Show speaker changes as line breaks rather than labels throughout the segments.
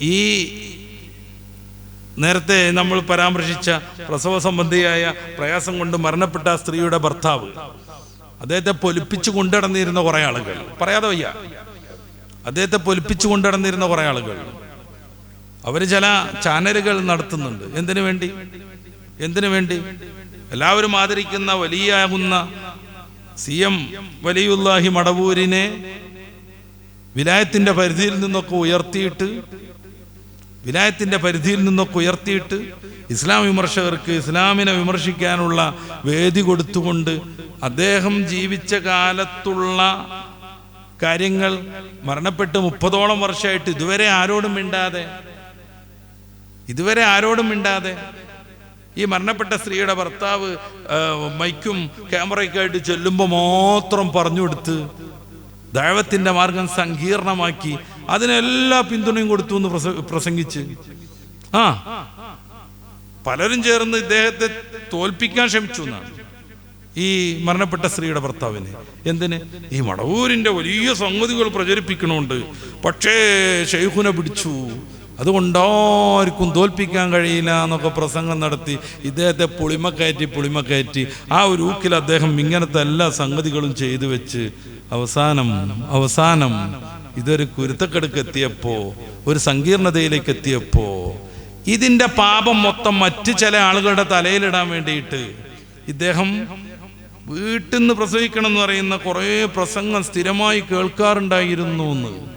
ഈ നേരത്തെ നമ്മൾ പരാമർശിച്ച പ്രസവ സംബന്ധിയായ പ്രയാസം കൊണ്ട് മരണപ്പെട്ട സ്ത്രീയുടെ ഭർത്താവ് അദ്ദേഹത്തെ പൊലിപ്പിച്ചു കൊണ്ടിടന്നിരുന്ന കുറെ ആളുകൾ. പറയാതെ വയ്യ. അദ്ദേഹത്തെ പൊലിപ്പിച്ചു കൊണ്ടിടന്നിരുന്ന കുറെ ആളുകൾ. അവർ ചില ചാനലുകൾ നടത്തുന്നുണ്ട്. എന്തിനു വേണ്ടി? എന്തിനു വേണ്ടി? എല്ലാവരും ആദരിക്കുന്ന വലിയാകുന്ന സി എം വലിയുല്ലാഹി മടവൂരിനെ വിലായത്തിന്റെ പരിധിയിൽ നിന്നൊക്കെ ഉയർത്തിയിട്ട് വിലായത്തിന്റെ പരിധിയിൽ നിന്നൊക്കെ ഉയർത്തിയിട്ട് ഇസ്ലാം വിമർശകർക്ക് ഇസ്ലാമിനെ വിമർശിക്കാനുള്ള വേദി കൊടുത്തുകൊണ്ട് അദ്ദേഹം ജീവിച്ച കാലത്തുള്ള കാര്യങ്ങൾ മരണപ്പെട്ട് മുപ്പതോളം വർഷമായിട്ട് ഇതുവരെ ആരോടും മിണ്ടാതെ ഇതുവരെ ആരോടും മിണ്ടാതെ ഈ മരണപ്പെട്ട സ്ത്രീയുടെ ഭർത്താവ് മൈക്കും ക്യാമറയൊക്കെ ആയിട്ട് ചെല്ലുമ്പോൾ മാത്രം പറഞ്ഞു കൊടുത്ത് ദൈവത്തിന്റെ മാർഗം സങ്കീർണമാക്കി അതിനെല്ലാ പിന്തുണയും കൊടുത്തു എന്ന് പ്രസംഗിച്ച്. ആ. പലരും ചേർന്ന് ഇദ്ദേഹത്തെ തോൽപ്പിക്കാൻ ശ്രമിച്ചു എന്നാണ്. ഈ മരണപ്പെട്ട സ്ത്രീയുടെ ഭർത്താവിന്. എന്തിന്? ഈ മടവൂരിന്റെ വലിയ സംഗതികൾ പ്രചരിപ്പിക്കണമുണ്ട്. പക്ഷേ ഷെയ്ഖുനെ പിടിച്ചു. അതുകൊണ്ടാർക്കും തോൽപ്പിക്കാൻ കഴിയില്ല എന്നൊക്കെ പ്രസംഗം നടത്തി ഇദ്ദേഹത്തെ പുളിമക്കയറ്റി പുളിമക്കയറ്റി ആ ഒരു ഊക്കിൽ അദ്ദേഹം ഇങ്ങനത്തെ എല്ലാ സംഗതികളും ചെയ്തു വെച്ച് അവസാനം അവസാനം ഇതൊരു കുരുത്തക്കെടുക്ക് എത്തിയപ്പോ ഒരു സങ്കീർണതയിലേക്ക് എത്തിയപ്പോ ഇതിന്റെ പാപം മൊത്തം മറ്റ് ചില ആളുകളുടെ തലയിലിടാൻ വേണ്ടിയിട്ട് ഇദ്ദേഹം വീട്ടിൽ നിന്ന് പ്രസവിക്കണം എന്ന് പറയുന്ന കുറേ പ്രസംഗം സ്ഥിരമായി കേൾക്കാറുണ്ടായിരുന്നു എന്ന്.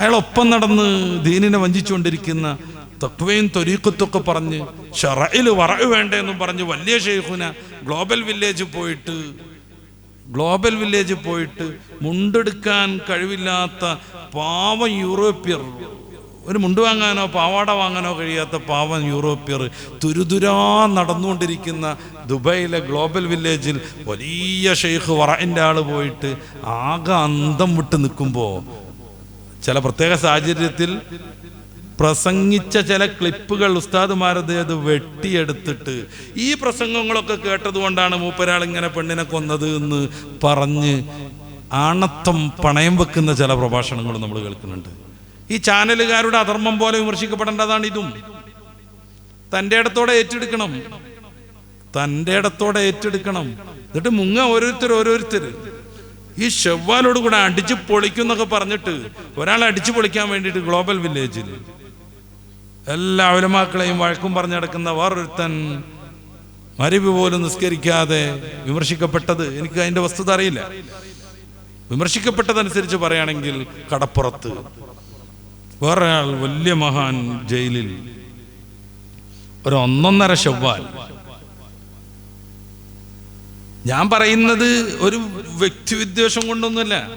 അയാൾ ഒപ്പം നടന്ന് ദീനിനെ വഞ്ചിച്ചുകൊണ്ടിരിക്കുന്ന തക്വയും തൊരീക്കത്തൊക്കെ പറഞ്ഞ് ഷറയിൽ വറവ് വേണ്ടെന്നും പറഞ്ഞ് വലിയ ഷെയ്ഖുന ഗ്ലോബൽ വില്ലേജ് പോയിട്ട് ഗ്ലോബൽ വില്ലേജ് പോയിട്ട് മുണ്ടെടുക്കാൻ കഴിവില്ലാത്ത പാവ യൂറോപ്യർ. ഒരു മുണ്ട് വാങ്ങാനോ പാവാട വാങ്ങാനോ കഴിയാത്ത പാവം യൂറോപ്യർ തുരുതുരാ നടന്നുകൊണ്ടിരിക്കുന്ന ദുബൈയിലെ ഗ്ലോബൽ വില്ലേജിൽ വലിയ ഷെയ്ഖ് വറന്റെ ആൾ പോയിട്ട് ആകെ അന്തം വിട്ട് നിൽക്കുമ്പോൾ ചില പ്രത്യേക സാഹചര്യത്തിൽ പ്രസംഗിച്ച ചില ക്ലിപ്പുകൾ ഉസ്താദുമാരത് അത് വെട്ടിയെടുത്തിട്ട് ഈ പ്രസംഗങ്ങളൊക്കെ കേട്ടത് കൊണ്ടാണ് മൂപ്പരാൾ ഇങ്ങനെ പെണ്ണിനെ കൊന്നത് എന്ന് പറഞ്ഞ് ആണത്തം പണയം വെക്കുന്ന ചില പ്രഭാഷണങ്ങൾ നമ്മൾ കേൾക്കുന്നുണ്ട്. ഈ ചാനലുകാരുടെ അധർമ്മം പോലെ വിമർശിക്കപ്പെടേണ്ടതാണ് ഇതും. തന്റെ ഇടത്തോടെ ഏറ്റെടുക്കണം. തന്റെ ഇടത്തോടെ ഏറ്റെടുക്കണം. എന്നിട്ട് മുങ്ങ ഓരോരുത്തർ ഓരോരുത്തർ. ഈ ഷെവ്വാലോട് കൂടെ അടിച്ചു പൊളിക്കും എന്നൊക്കെ പറഞ്ഞിട്ട് ഒരാളെ അടിച്ചു പൊളിക്കാൻ വേണ്ടിയിട്ട് ഗ്ലോബൽ വില്ലേജിൽ എല്ലാ അവലമാക്കളെയും വഴക്കും പറഞ്ഞു നടക്കുന്ന വേറൊരുത്തൻ മരുവി പോലും നിസ്കരിക്കാതെ വിമർശിക്കപ്പെട്ടത് എനിക്ക് അതിന്റെ വസ്തുത അറിയില്ല. വിമർശിക്കപ്പെട്ടതനുസരിച്ച് പറയുകയാണെങ്കിൽ കടപ്പുറത്ത്. വേറൊരാൾ വലിയ മഹാൻ ജയിലിൽ. ഒരു ഒന്നൊന്നര ഷവ്വാൽ ഞാൻ പറയുന്നത് ഒരു വ്യക്തിവിദ്വേഷം കൊണ്ടൊന്നുമല്ല.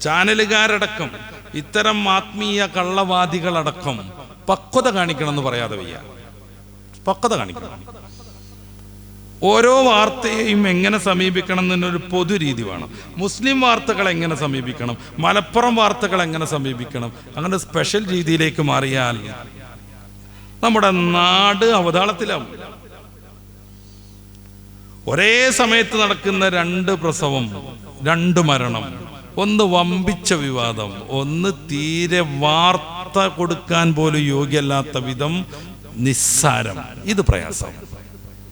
ചാനലുകാരടക്കം ഇത്തരം ആത്മീയ കള്ളവാദികളടക്കം പക്വത കാണിക്കണം എന്ന് പറയാതെ വയ്യ. പക്വത കാണിക്കണം. ഓരോ വാർത്തയെയും എങ്ങനെ സമീപിക്കണം എന്നൊരു പൊതു രീതി വേണം. മുസ്ലിം വാർത്തകൾ എങ്ങനെ സമീപിക്കണം? മലപ്പുറം വാർത്തകൾ എങ്ങനെ സമീപിക്കണം? അങ്ങനെ സ്പെഷ്യൽ രീതിയിലേക്ക് മാറിയാൽ നമ്മുടെ നാട് അവതാളത്തിലാവും. ഒരേ സമയത്ത് നടക്കുന്ന രണ്ട് പ്രസവം രണ്ട് മരണം. ഒന്ന് വമ്പിച്ച വിവാദം ഒന്ന് തീരെ വാർത്ത കൊടുക്കാൻ പോലും യോഗ്യല്ലാത്ത വിധം നിസ്സാരം. ഇത് പ്രയാസം.